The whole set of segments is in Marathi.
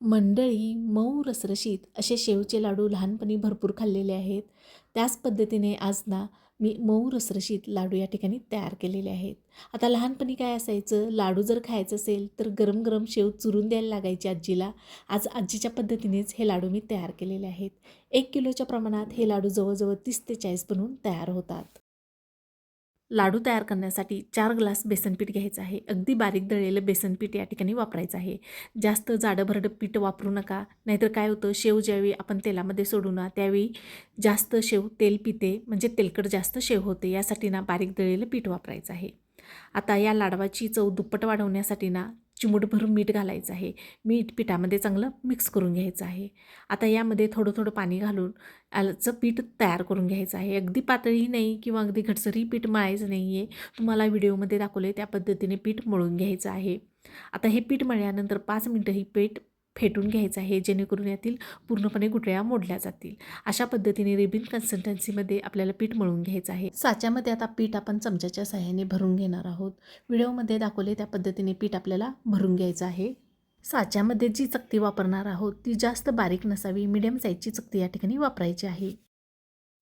मंडळी मऊ रसरशीत असे शेवचे लाडू लहानपणी भरपूर खाल्लेले आहेत. त्याच पद्धतीने आज ना मी मऊ रसरशीत लाडू या ठिकाणी तयार केलेले आहेत. आता लहानपणी काय असायचं लाडू जर खायचं असेल तर गरम गरम शेव चुरून द्यायला लागायची आजीला. आज आजीच्या पद्धतीनेच हे लाडू मी तयार केलेले आहेत. एक किलोच्या प्रमाणात हे लाडू जवळजवळ तीस ते चाळीस बनवून तयार होतात. लाडू तयार करण्यासाठी चार ग्लास बेसनपीठ घ्यायचं आहे. अगदी बारीक दळलेलं बेसनपीठ या ठिकाणी वापरायचं आहे. जास्त जाडं भरडं पीठ वापरू नका नाहीतर काय होतं शेव ज्यावेळी आपण तेलामध्ये सोडू ना त्यावेळी जास्त शेव तेल पिते म्हणजे तेलकट जास्त शेव होते यासाठी ना बारीक दळलेलं पीठ वापरायचं आहे. आता या लाडवाची चव दुप्पट वाढवण्यासाठी ना चिमूटभर मीठ घालायचं आहे. मीठ पिठामध्ये चांगलं मिक्स करून घ्यायचं आहे. आता यामध्ये थोडं थोडं पाणी घालून आलचं पीठ तयार करून घ्यायचं आहे. अगदी पातळी नाही किंवा अगदी घटसरही पीठ मळायचं नाही आहे तुम्हाला व्हिडिओमध्ये दाखवलं आहे त्या पद्धतीने पीठ मळून घ्यायचं आहे. आता हे पीठ मळल्यानंतर पाच मिनटं ही पीठ फेटून घ्यायचं आहे जेणेकरून यातील पूर्णपणे गुटळ्या मोडल्या जातील. अशा पद्धतीने रेबिन कन्सिस्टन्सीमध्ये आपल्याला पीठ मळून घ्यायचं आहे. साच्यामध्ये आता पीठ आपण चमच्याच्या सहाय्याने भरून घेणार आहोत. व्हिडिओमध्ये दाखवले त्या पद्धतीने पीठ आपल्याला भरून घ्यायचं आहे. साच्यामध्ये जी चकती वापरणार आहोत ती जास्त बारीक नसावी मिडियम साईजची चकती या ठिकाणी वापरायची आहे.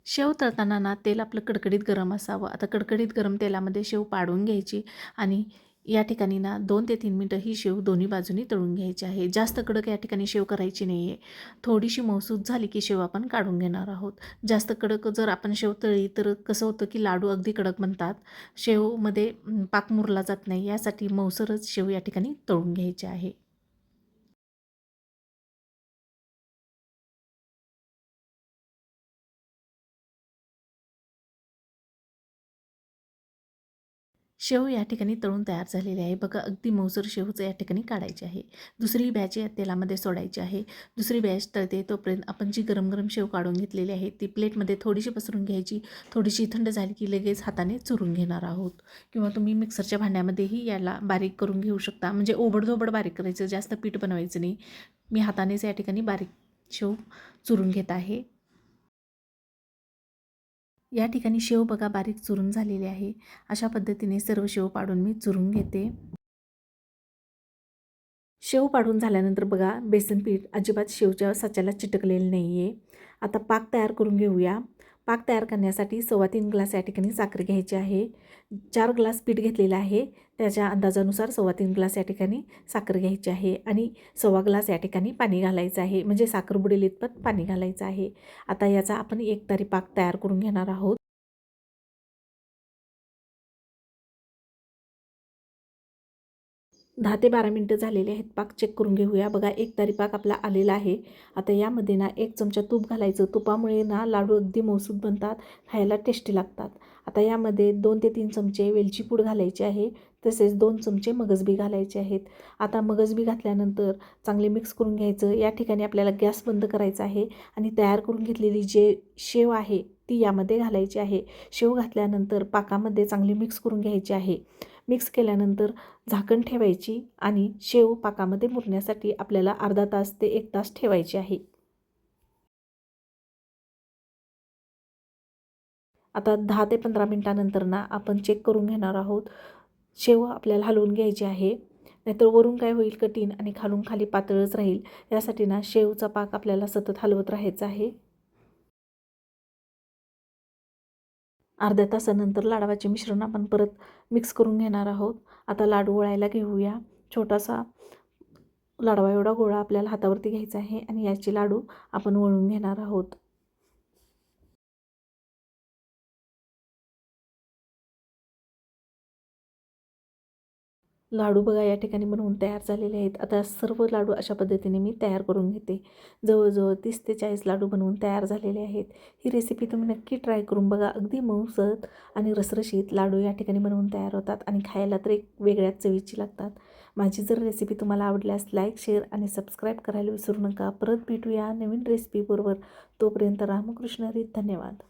शेव तळताना ना तेल आपलं कडकडीत गरम असावं. आता कडकडीत गरम तेलामध्ये शेव पाडून घ्यायची आणि या ठिकाणी ना दोन ते तीन मिनटं ही शेव दोन्ही बाजूनी तळून घ्यायची आहे. जास्त कडक या ठिकाणी शेव करायची नाही आहे थोडीशी मौसूद झाली की शेव आपण काढून घेणार आहोत. जास्त कडक जर आपण शेव तळली तर कसं होतं की लाडू अगदी कडक बनतात. शेवमध्ये पाक मुरला जात नाही. यासाठी मौसरच शेव या ठिकाणी तळून घ्यायचे आहे. शेव या ठिकाणी तळून तयार झालेले आहे. बघा अगदी मऊसर शेवचं या ठिकाणी काढायचे आहे. दुसरी बॅच या तेलामध्ये सोडायची आहे. दुसरी बॅच तळते तोपर्यंत आपण जी गरम गरम शेव काढून घेतलेली आहे ती प्लेटमध्ये थोडीशी पसरून घ्यायची. थोडीशी थंड झाली की लगेच हाताने चुरून घेणार आहोत. किंवा तुम्ही मिक्सरच्या भांड्यामध्येही याला बारीक करून घेऊ शकता. म्हणजे ओबडधोबड बारीक करायचं जास्त पीठ बनवायचं नाही. मी हातानेच या ठिकाणी बारीक शेव चुरून घेत आहे. या ठिकाणी शेव बघा बारीक चुरून झालेले आहे. अशा पद्धतीने सर्व शेव पाडून मी चुरून घेते. शेव पाडून झाल्यानंतर बघा बेसन पीठ अजिबात शेवच्या साच्याला चिटकलेलं नाही आहे आता पाक तयार करून घेऊया. पाक तयार करण्यासाठी सव्वा तीन ग्लास या ठिकाणी साखर घ्यायची आहे. चार ग्लास पीठ घेतलेलं आहे. त्याच्या अंदाजानुसार सव्वा तीन ग्लास या ठिकाणी साखर घ्यायची आहे आणि सव्वा ग्लास या ठिकाणी पाणी घालायचं आहे. म्हणजे साखर बुडेल इतपत पाणी घालायचं आहे. आता याचा आपण एक तारी पाक तयार करून घेणार आहोत. दहा ते बारा मिनटं झालेले आहेत. पाक चेक करून घेऊया. बघा एक तारी पाक आपला आलेला आहे. आता यामध्ये ना एक चमचा तूप घालायचं. तुपामुळे ना लाडू अगदी मौसूद बनतात. खायला टेस्टी लागतात. आता यामध्ये दोन ते तीन चमचे वेलची पूड घालायची आहे. तसेच दोन चमचे मगजबी घालायचे आहेत. आता मगजबी घातल्यानंतर चांगले मिक्स करून घ्यायचं. या ठिकाणी आपल्याला गॅस बंद करायचा आहे आणि तयार करून घेतलेली जे शेव आहे ती यामध्ये घालायची आहे. शेव घातल्यानंतर पाकामध्ये चांगली मिक्स करून घ्यायची आहे. मिक्स केल्यानंतर झाकण ठेवायची आणि शेव पाकामध्ये मुरण्यासाठी आपल्याला अर्धा तास ते एक तास ठेवायची आहे. आता दहा ते पंधरा मिनटानंतर ना आपण चेक करून घेणार आहोत. शेव आपल्याला हलवून घ्यायची आहे. नाहीतर वरून काय होईल कठीण आणि खालून खाली पातळच राहील. यासाठी ना शेवचा पाक आपल्याला सतत हलवत राहायचा आहे. अर्ध्या तासानंतर लाडवाचे मिश्रण आपण परत मिक्स करून घेणार आहोत. आता लाडू वळायला घेऊया. छोटासा लाडवा एवढा गोळा आपल्याला हातावरती घ्यायचा आहे आणि याचे लाडू आपण वळून घेणार आहोत. लाडू बघा या ठिकाणी बनवून तयार झालेले आहेत. आता सर्व लाडू अशा पद्धतीने मी तयार करून घेते. जवळजवळ तीस ते चाळीस लाडू बनवून तयार झालेले आहेत. ही रेसिपी तुम्ही नक्की ट्राय करून बघा. अगदी मऊसत आणि रसरशीत लाडू या ठिकाणी बनवून तयार होतात आणि खायला तर एक वेगळ्याच चवीची लागतात. माझी जर रेसिपी तुम्हाला आवडल्यास लाईक शेअर आणि सबस्क्राईब करायला विसरू नका. परत भेटूया नवीन रेसिपीबरोबर तोपर्यंत रामकृष्ण हरी. धन्यवाद.